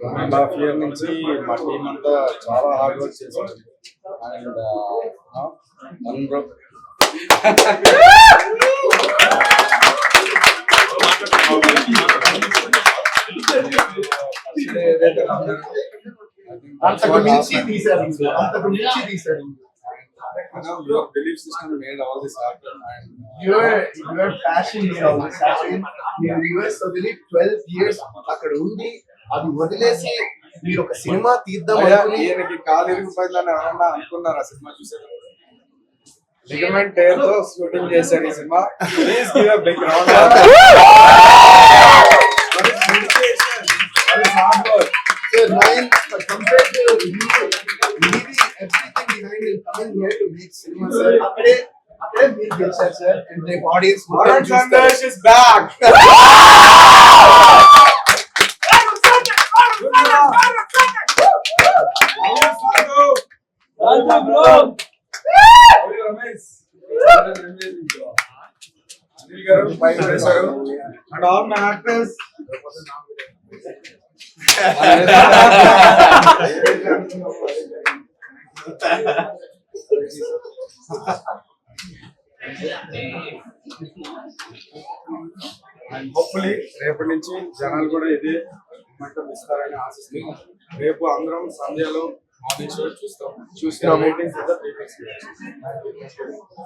One and half year నుంచి మా team అంతా చాలా హార్డ్ వర్క్ చేశారు. అండ్ అందరూ బ్రో అంతకు మించి తీశారు అంతకు మించి తీశారు belief system made all this happen and your your passion passion మీరు యుఎస్ వదిలి ట్వెల్వ్ ఇయర్స్ అక్కడ ఉండి అది వదిలేసి మీరు ఒక సినిమా తీద్దాం ఈయనకి కాలు ఇరిగిపోయిందని ఎవరన్నా అనుకున్నారా సినిమా చూసారు లిగమెంట్ టేర్తో షూటింగ్ చేశారు ఈ cinema. Please give a big round behind and coming here to make cinema, sir, అక్కడే అక్కడే మీరు గెలిచారు సార్ అండ్ రేపు audience Varan Sandesh is back. Anil గారు పైన వేశారు and all my actors And hopefully రేపటి నుంచి జనాలు కూడా ఇదే మొమెంటం ఇస్తారని ఆశిస్తున్నాం. రేపు అందరం సంధ్యలో మార్నింగ్ చూస్తాం. చూసిన మీటింగ్స్